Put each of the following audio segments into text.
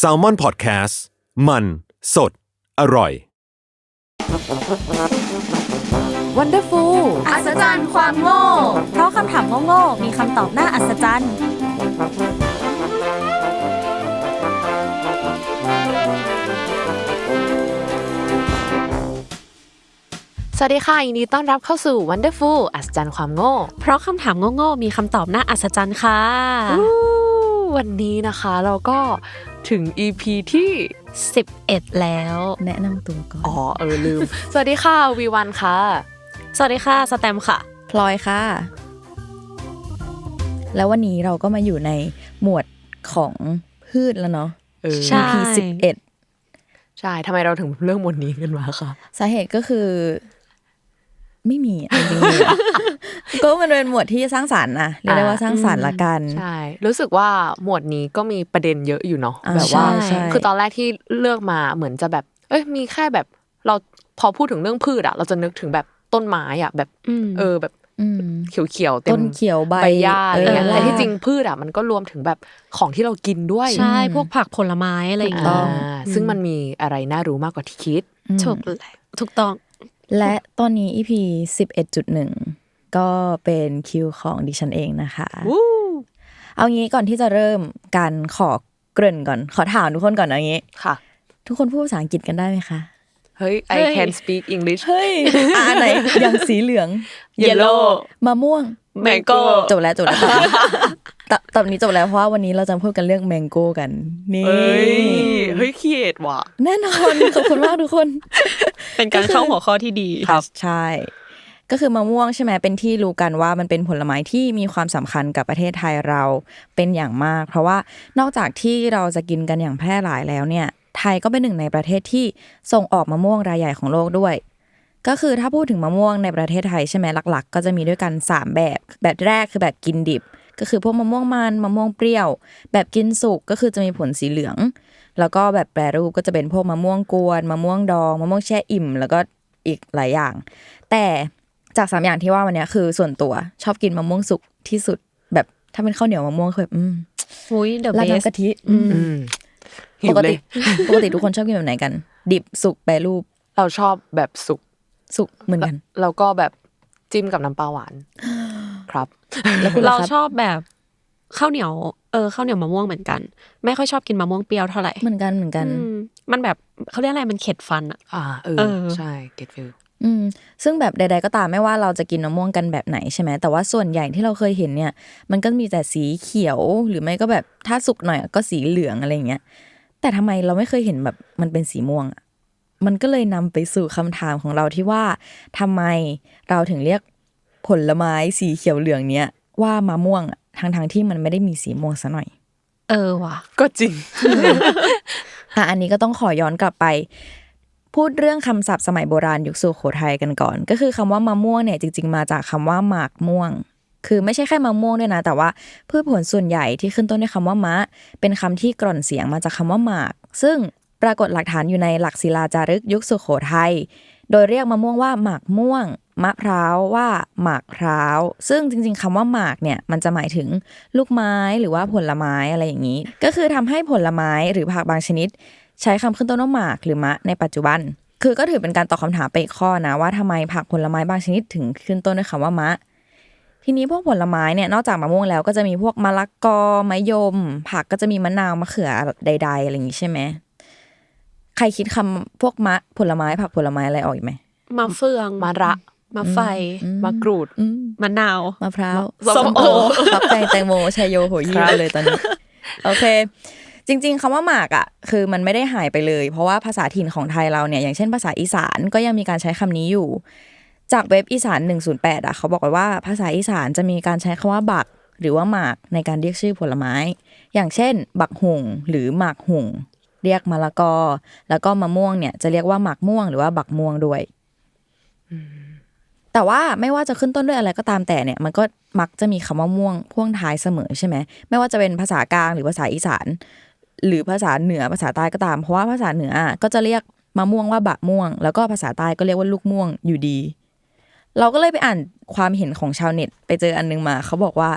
s a l ม o n PODCAST มัน สด อร่อย Wonderful อัศจรรย์ความโง่ เพราะคำถามโง่ๆมีคำตอบน่าอัศจรรย์ สวัสดีค่ะยินดีต้อนรับเข้าสู่ Wonderful อัศจรรย์ความโง่ เพราะคำถามโง่ๆมีคำตอบน่าอัศจรรย์ค่ะอู้ วันนี้นะคะเราก็ถึง EP ที่ 11 แล้ว แนะนำตัวก่อน อ๋อ เออลืม สวัสดีค่ะวีวันค่ะ สวัสดีค่ะ สแตมป์ค่ะ พลอยค่ะ แล้ววันนี้เราก็มาอยู่ในหมวดของพืชแล้วเนาะเออใช่ EP สิบเอ็ดใช่ทำไมเราถึงเรื่องบนนี้กันมาคะสาเหตุก็คือ ไม่มีอะจริงๆก็มันเป็นหมวดที่สร้างสรรค์นะเรียกได้ว่าสร้างสรรค์ละกันใช่รู้สึกว่าหมวดนี้ก็มีประเด็นเยอะอยู่เนาะอ่าแบบว่าใช่ใช่คือตอนแรกที่เลือกมาเหมือนจะแบบ เอ้ยมีแค่แบบเราพอพูดถึงเรื่องพืชอะเราจะนึกถึงแบบต้นไม้อะแบบอืมเออแบบอืมเขียวๆเต็มต้นเขียวใบใบหญ้าอะไรเงี้ยเออแต่ที่รากจริงพืชอะมันก็รวมถึงแบบของที่เรากินด้วย ใช่ พวกผักผลไม้อะไรอย่างต้เงี้อยงอ่าซึ่งมันมีอะไรน่ารู้มากกว่าที่คิดถูกถูกต้อง และตอนนี้ EP สิบเอ็ดจุดหนึ่งก็เป็นคิวของดิฉันเองนะคะเอางี้ก่อนที่จะเริ่มการขอเกริ่นก่อน ขอถามทุกคนก่อนนะงี้ค่ะ ทุกคนพูดภาษาอังกฤษกันได้ไหมคะเฮ้ย I เฮ้ย can speak English เฮ้ยอ่าไหนอย่างสีเหลือง Yellow มะม่วง Mango จบแล้วจบแล้ว ตอนตอนนี้จบแล้วเพราะว่าวันนี้เราจะพูดกันเรื่องแมงโก้กันนี่เฮ้ยเฮ้ยคีเอทว่ะแน่นอนขอบคุณมากทุกคน เป็นการเข้าหัวข้อที่ดีครับใช่ ก็คือมะม่วงใช่ไหมเป็นที่รู้กันว่ามันเป็นผลไม้ที่มีความสำคัญกับประเทศไทยเราเป็นอย่างมาก เพราะว่านอกจากที่เราจะกินกันอย่างแพร่หลายแล้วเนี่ย ไทยก็เป็นหนึ่งในประเทศที่ส่งออกมะม่วงรายใหญ่ของโลกด้วยก็คือถ้าพูดถึงมะม่วงในประเทศไทยใช่ไหมหลัก ๆ ก็จะมีด้วยกัน 3 แบบ แบบแรกคือแบบกินดิบ ก็คือพวกมะม่วงมันมะม่วงเปรี้ยว แบบกินสุกก็คือจะมีผลสีเหลือง แล้วก็แบบแปรรูปก็จะเป็นพวกมะม่วงกวนมะม่วงดองมะม่วงแช่อิ่ม แล้วก็อีกหลายอย่าง แต่จากสามอย่างที่ว่าวันเนี้ยคือส่วนตัวชอบกินมะม่วงสุกที่สุด แบบถ้าเป็นข้าวเหนียวมะม่วงคือแบบอืมอุ้ยเดอะราดเบสน้ำกะทิอืมอืมหิปวกเลติยปกติทุกคนชอบกินแบบไหนกัน ดิบสุกแปรรูป เราชอบแบบสุกสุกเหมือนกัน แล้วก็แบบจิ้มกับน้ำปลาหวาน ครับแล้วคุณเราล่ะครับชอบแบบข้าวเหนียวเออข้าวเหนียวมะม่วงเหมือนกัน ไม่ค่อยชอบกินมะม่วงเปรี้ยวเท่าไหร่เหมือนกันเหมือนกันอืมมันแบบเขาเรียกอะไรมันเข็ดฟันอะอ่าเอเอออใช่ get feel อืมซึ่งแบบใด ๆ ก็ตามไม่ว่าเราจะกินมะม่วงกันแบบไหนใช่ไหมแต่ว่าส่วนใหญ่ที่เราเคยเห็นเนี่ย มันก็มีแต่สีเขียวหรือไม่ก็แบบถ้าสุกหน่อยก็สีเหลืองอะไรอย่างเงี้ยแต่ทำไมเราไม่เคยเห็นแบบมันเป็นสีม่วงอะมันก็เลยนำไปสู่คำถามของเราที่ว่าทำไมเราถึงเรียก ผลไม้สีเขียวเหลืองเนี้ยว่ามะม่วงอะทั้งๆที่มันไม่ได้มีสีม่วงซะหน่อย เออว่ะ ก็จริงอะอันนี้ก็ต้องขอย้อนกลับไป พูดเรื่องคำศัพท์สมัยโบราณยุคสุโขทัยกันก่อน ก็คือคำว่ามะม่วงเนี่ยจริง ๆ มาจากคำว่าหมากม่วง คือไม่ใช่แค่มะม่วงด้วยนะ แต่ว่าพืชผลส่วนใหญ่ที่ขึ้นต้นด้วยคำว่ามะ เป็นคำที่กร่อนเสียงมาจากคำว่าหมาก ซึ่งปรากฏหลักฐานอยู่ในหลักศิลาจารึกยุคสุโขทัยโดยเรียกมะม่วงว่าหมากม่วง มะพร้าวว่าหมากพร้าว ซึ่งจริง ๆคำว่าหมากเนี่ยมันจะหมายถึงลูกไม้หรือว่าผลไม้อะไรอย่างนี้ ก็คือทำให้ผลไม้หรือผักบางชนิด ใช้คำขึ้นต้นว่าหมากหรือมะในปัจจุบัน คือก็ถือเป็นการตอบคำถามไปอีกข้อนะว่าทำไมผักผลไม้บางชนิดถึงขึ้นต้นด้วยคำว่ามะทีนี้พวกผลไม้เนี่ยนอกจากมะม่วงแล้วก็จะมีพวกมะละกอมะยม ผักก็จะมีมะนาวมะเขือใด ๆ อะไรอย่างนี้ใช่ไหมใครคิดคำพวกมะผลไม้ผักผลไม้อะไรออกไหมมะเฟืองมะระ มะไฟมะกรูดอืมมะนาว มะพร้าวส้มโอฟักแตงแตงโมชายโยโหยี่ครับเลยตอนนี้ โอเค จริง ๆคำว่าหมากอะ คือมันไม่ได้หายไปเลย เพราะว่าภาษาถิ่นของไทยเราเนี่ย อย่างเช่นภาษาอีสานก็ยังมีการใช้คำนี้อยู่ จากเว็บอีสาน 108 อะ เขาบอกไว้ว่าภาษาอีสานจะมีการใช้คำว่าบัก หรือว่าหมากในการเรียกชื่อผลไม้ อย่างเช่น บักหุงหรือหมากหุงเรียกมะละกอ แล้วก็มะม่วงเนี่ยจะเรียกว่าหมากม่วงหรือว่าบักม่วงด้วย แต่ว่าไม่ว่าจะขึ้นต้นด้วยอะไรก็ตามแต่เนี่ยมันก็มักจะมีคำว่าม่วงพ่วงท้ายเสมอใช่ไหมไม่ว่าจะเป็นภาษากลางหรือภาษาอีสาน หรือภาษาเหนือภาษาใต้ก็ตาม เพราะว่าภาษาเหนืออะก็จะเรียกมะม่วงว่าบะม่วง แล้วก็ภาษาใต้ก็เรียกว่าลูกม่วงอยู่ดี เราก็เลยไปอ่านความเห็นของชาวเน็ต ไปเจออันนึงมา เขาบอกว่า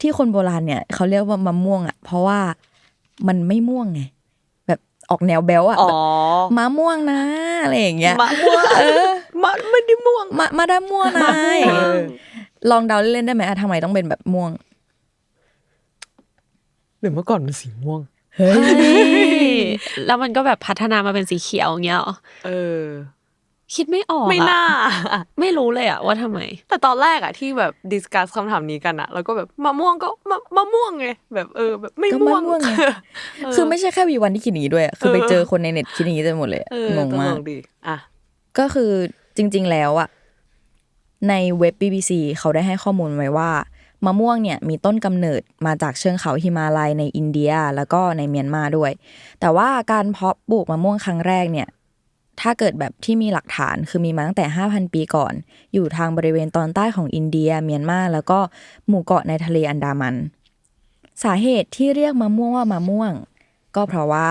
ที่คนโบราณเนี่ยเขาเรียกว่ามะม่วงอะ เพราะว่ามันไม่ม่วงไงแบบออกแนวแบลอะอ๋อแบบมะม่วงนะอะไรอย่างเงี้ยมะม่วงเออ มะไม่ได้ม่วงมามาได้ม่วงนะเออลองเดาเล่นๆได้ไหมอะทำไมต้องเป็นแบบม่วง หรือเมื่อก่อนมันสีม่วง เฮ้ย แล้วมันก็แบบพัฒนามาเป็นสีเขียวอย่างเงี้ยเหรอเออ คิดไม่ออกอะไม่น่า ไม่รู้เลยอะว่าทำไม แต่ตอนแรกอะที่แบบดิสคัสคำถามนี้กันอะแล้วก็แบบมะม่วงก็มะมะม่วงไงแบบเออแบบไม่ก็ม่วมะงม่วงไงคือไม่ใช่แค่วีวันที่คิดอย่างนี้ด้วยอะคือไปเออเจอคนในเน็ตคิดอย่างนี้เต็มหมดเลยอะเอองงตลมากกดีอะก็คือ จริง ๆ แล้วอะในเว็บ BBC เขาได้ให้ข้อมูลไว้ว่ามะม่วงเนี่ยมีต้นกำเนิดมาจากเชิงเขาหิมาลัยในอินเดียแล้วก็ในเมียนมาด้วย แต่ว่าการเพาะปลูกมะม่วงครั้งแรกเนี่ยถ้าเกิดแบบที่มีหลักฐานคือมีมาตั้งแต่ 5,000 ปีก่อน อยู่ทางบริเวณตอนใต้ของอินเดีย เมียนมาแล้วก็หมู่เกาะในทะเลอันดามัน สาเหตุที่เรียกมะม่วงว่ามะม่วง ก็เพราะว่า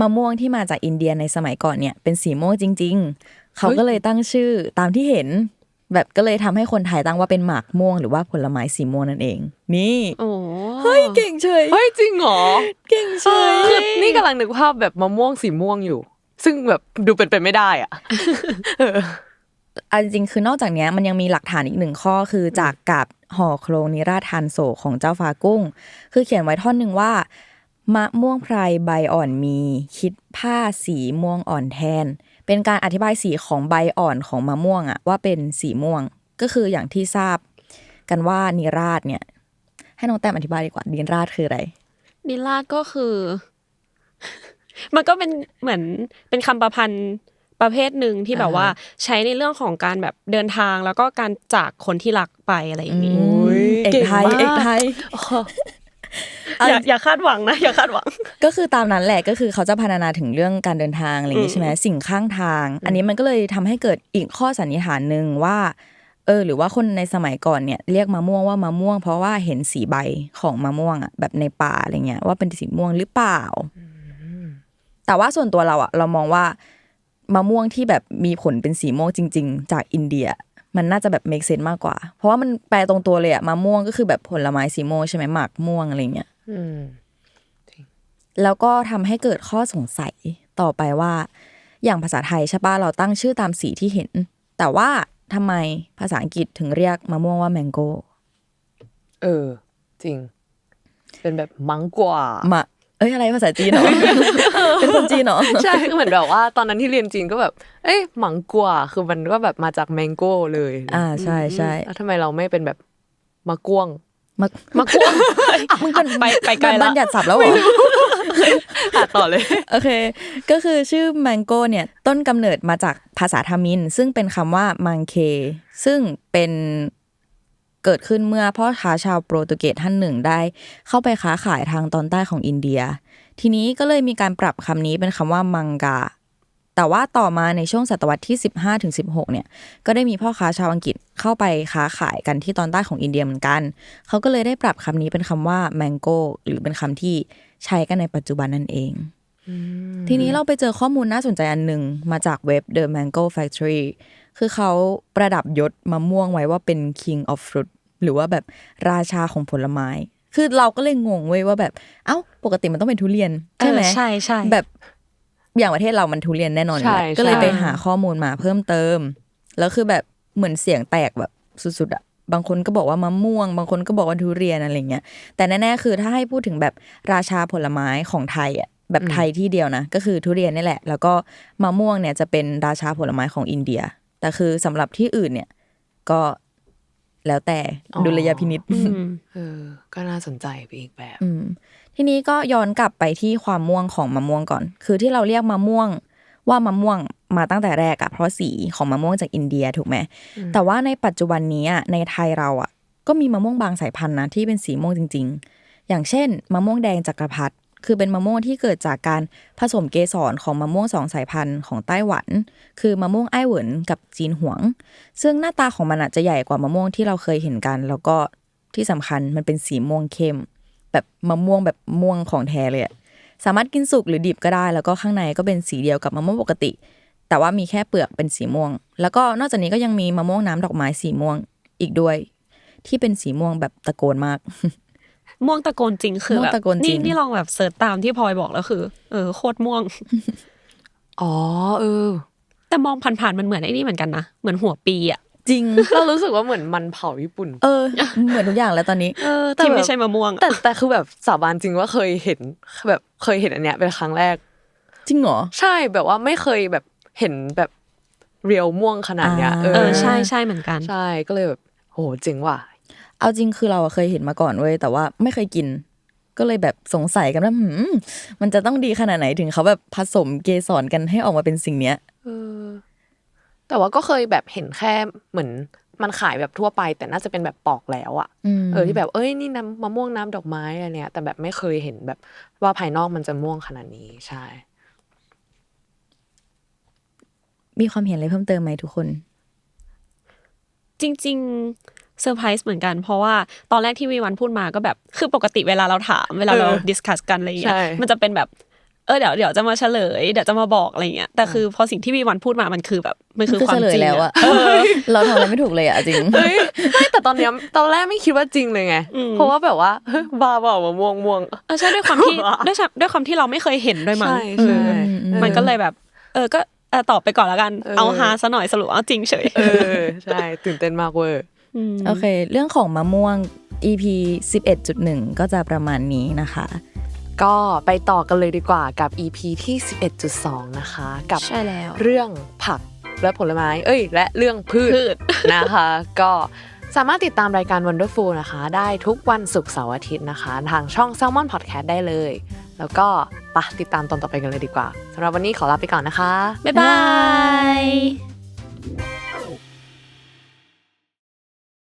มะม่วงที่มาจากอินเดียในสมัยก่อนเนี่ยเป็นสีม่วงจริง ๆ เขาก็เลยตั้งชื่อตามที่เห็น แบบก็เลยทำให้คนไทยตั้งว่าเป็นหมากม่วงหรือว่าผลไม้สีม่วงนั่นเอง นี่โอ้เฮ้ยเก่งเฉยเฮ้ยจริงเหรอเก่งเฉยคือนี่กำลังนึกภาพแบบมะม่วงสีม่วงอยู่ ซึ่งแบบดูเป็นไปไม่ได้อะเอาจริงๆคือนอกจากเนี้ยมันยังมีหลักฐานอีกหนึ่งข้อคือจากกับห่อโครงนิราศทานโศกของเจ้าฟ้ากุ้ง คือเขียนไว้ท่อนหนึ่งว่า มะม่วงไพรใบอ่อนมี คิดผ้าสีม่วงอ่อนแทน เป็นการอธิบายสีของใบอ่อนของมะม่วงอะว่าเป็นสีม่วง ก็คืออย่างที่ทราบ กันว่านิราศเนี่ย ให้น้องแต้มอธิบายดีกว่านิราศคืออะไรนิลาก็คือ มันก็เป็นเหมือนเป็นคำประพันธ์ประเภทหนึ่งที่แบบว่าใช้ในเรื่องของการแบบเดินทางแล้วก็การจากคนที่รักไปอะไรอย่างนี้ยเอกเก่งไทยมากเอกไทย อย่าอย่าคาดหวังนะอย่าคาดหวัง ก็คือตามนั้นแหละก็คือเขาจะพัฒนาถึงเรื่องการเดินทางอะไรอย่างงี้ใช่ไหมสิ่งข้างทาง อันนี้มันก็เลยทำให้เกิดอีกข้อสันนิษฐานหนึ่งว่าเออหรือว่าคนในสมัยก่อนเนี่ยเรียกมะม่วงว่ามะม่วง เพราะว่าเห็นสีใบของมะม่วงอะแบบในป่าอะไรเงี้ยว่าเป็นสีม่วงหรือเปล่า แต่ว่าส่วนตัวเราอะ เรามองว่ามะม่วงที่แบบมีผลเป็นสีม่วงจริง ๆ จากอินเดีย มันน่าจะแบบ make sense มากกว่า เพราะว่ามันแปลตรงตัวเลยอะมะม่วงก็คือแบบผลไม้สีม่วงใช่ไหมหมากม่วงอะไรเงี้ยอืม แล้วก็ทำให้เกิดข้อสงสัยต่อไปว่า อย่างภาษาไทยใช่ปะเราตั้งชื่อตามสีที่เห็น แต่ว่าทำไมภาษาอังกฤษถึงเรียกมะม่วงว่าแมงโก้เออ จริง เป็นแบบมังกว่ามะเอ้ยอะไรภาษาจีนเหรอเป็นคนจีนเหรอใช่เหมือนแบบว่า ตอนนั้นที่เรียนจีนก็แบบ เอ้ยมังกว่าคือมันก็แบบมาจากแมงโก้เลย อ่าใช่ใช่แล้วทำไมเราไม่เป็นแบบมะก้วง มะมากวงมึงเป็นไปไปไกลละบัญญัติศัพท์แล้วเหรออะต่อเลยโอเค ก็คือชื่อแมงโก้เนี่ย ต้นกำเนิดมาจากภาษาทามิน ซึ่งเป็นคำว่ามังเค ซึ่งเป็นเกิดขึ้นเมื่อพ่อค้าชาวโปรตุเกสท่านหนึ่งได้ เข้าไปค้าขายทางตอนใต้ของอินเดีย ทีนี้ก็เลยมีการปรับคำนี้เป็นคำว่ามังกา แต่ว่าต่อมาในช่วงศตวรรษที่ 15ถึง16 เนี่ย ก็ได้มีพ่อค้าชาวอังกฤษเข้าไปค้าขายกันที่ตอนใต้ของอินเดียเหมือนกัน เขาก็เลยได้ปรับคำนี้เป็นคำว่า mango หรือเป็นคำที่ใช้กันในปัจจุบันนั่นเอง ทีนี้เราไปเจอข้อมูลน่าสนใจอันหนึ่งมาจากเว็บ The Mango Factory คือเขาประดับยศมะม่วงไว้ว่าเป็น King of Fruit หรือว่าแบบราชาของผลไม้ คือเราก็เลยงงเว้ยว่าแบบ เอ้า ปกติมันต้องเป็นทุเรียน ใช่ไหมเออใช่ใช่แบบ อย่างประเทศเรามันทุเรียนแน่นอนอยู่ใช่แล้วก็เลยใช่ไปหาข้อมูลมาเพิ่มเติม แล้วคือแบบเหมือนเสียงแตกแบบสุดๆอะบางคนก็บอกว่ามะม่วง บางคนก็บอกว่าทุเรียนอะไรเงี้ยแต่แน่ๆคือถ้าให้พูดถึงแบบราชาผลไม้ของไทยอะแบบไทยที่เดียวนะ ก็คือทุเรียนนี่แหละ แล้วก็มะม่วงเนี่ยจะเป็นราชาผลไม้ของอินเดีย แต่คือสำหรับที่อื่นเนี่ยก็แล้วแต่อ๋อดุลยพินิษอืมเออ ก็น่าสนใจไปอีกแบบอืม ทีนี้ก็ย้อนกลับไปที่ความม่วงของมะม่วงก่อน คือที่เราเรียกมะม่วงว่ามะม่วงมาตั้งแต่แรกอะเพราะสีของมะม่วงจากอินเดียถูกไหมแต่ว่าในปัจจุบันนี้อะในไทยเราอะก็มีมะม่วงบางสายพันธุ์นะที่เป็นสีม่วงจริง ๆ อย่างเช่น มะม่วงแดงจักรพรรดิคือเป็นมะม่วงที่เกิดจากการผสมเกสรของมะม่วงสองสายพันธุ์ของไต้หวัน คือมะม่วงไอ้เหวินกับจีนหวง ซึ่งหน้าตาของมันอะจะใหญ่กว่ามะม่วงที่เราเคยเห็นกัน แล้วก็ที่สำคัญมันเป็นสีม่วงเข้ม แบบมะม่วงแบบม่วงของแท้เลยอะสามารถกินสุกหรือดิบก็ได้ แล้วก็ข้างในก็เป็นสีเดียวกับมะม่วงปกติ แต่ว่ามีแค่เปลือกเป็นสีม่วง แล้วก็นอกจากนี้ก็ยังมีมะม่วงน้ำดอกไม้สีม่วงอีกด้วย ที่เป็นสีม่วงแบบตะโกนมาก ม่วงตะโกนจริงคือม่วงแบบตะโกนจรินี่งนี่ลองแบบเสิร์ชตามที่พลอยบอกแล้วคือ เออโคตรม่วง อ๋อเออ แต่มองผ่านๆมันเหมือนไอ้นี่เหมือนกันนะเหมือนหัวปีอะ จริงเรารู้สึกว่าเหมือนมันเผาญี่ปุ่น เออ เหมือนทุกอย่างแล้วตอนนี้เออแต่ที่แบบไม่ใช่มะม่วงอะแต่แต่คือแบบสาบานจริงว่าเคยเห็นแบบเคยเห็นอันเนี้ยเป็นครั้งแรก จริงเหรอใช่แบบว่าไม่เคยแบบเห็นแบบเรียวม่วงขนาดเนี้ยอ่าเอเอออใช่ใช่เหมือนกันใช่ก็เลยแบบโหเจ๋งว่ะเอาจริงคือเราอะเคยเห็นมาก่อนเว้ยแต่ว่าไม่เคยกิน ก็เลยแบบสงสัยกันว่าหืมมันจะต้องดีขนาดไหนถึงเขาแบบผสมเกสรกันให้ออกมาเป็นสิ่งเนี้ยเออ แต่ว่าก็เคยแบบเห็นแค่เหมือนมันขายแบบทั่วไป แต่น่าจะเป็นแบบปอกแล้วอะอืมเออที่แบบเอ้ยนี่น้ำมะม่วงน้ำดอกไม้อะไรเนี้ยแต่แบบไม่เคยเห็นแบบว่าภายนอกมันจะม่วงขนาดนี้ใช่ มีความเห็นอะไรเพิ่มเติมไหมทุกคน จริง ๆเซอร์ไพรส์เหมือนกัน เพราะว่าตอนแรกที่วีวันพูดมาก็แบบ คือปกติเวลาเราถาม เวลาเราเออดิสคัสกันอะไรอย่างเงี้ยใช่มันจะเป็นแบบ เออเดี๋ยวเดี๋ยวจะมาเฉลยเดี๋ยวจะมาบอกอะไรอย่างเงี้ยแต่คือพอสิ่งที่วีวันพูดมามันคือแบบมันคือคือความเฉลจยริงแล้วอะเราทำอะไรไม่ถูกเลยอะจริงเฮ้ยไม่แต่ตอนเนี้ยตอนแรกไม่คิดว่าจริงเลยไงเพราะว่าแบบว่าเฮ้ยบ้าเปล่ามะม่วงม่วงเออใช่ด้วยความที่ด้วยความด้วยความที่เราไม่เคยเห็นด้วยมั้งใช่ใช่อืมอืมมันก็เลยแบบ เออก็เออตอบไปก่อนแล้วกันเออเอาฮาซะหน่อยสรุปเอาจริงเฉยเออใช่ตื่นเต้นมากเวอร์มโอเค เรื่องของมะม่วง EP 11.1 ก็จะประมาณนี้นะคะ ก็ไปต่อกันเลยดีกว่ากับ EP ที่ 11.2 นะคะ กับใช่แล้วเรื่องผักและผลไม้ เอ้ย และเรื่องพืชพืชนะคะ ก็สามารถติดตามรายการ Wonderful นะคะ ได้ทุกวันศุกร์เสาร์อาทิตย์นะคะ ทางช่อง Salmon Podcast ได้เลย แล้วก็ไปะติดตามตอนต่อไปกันเลยดีกว่าสำหรับวันนี้ขอลาไปก่อนนะคะ บ๊ายบาย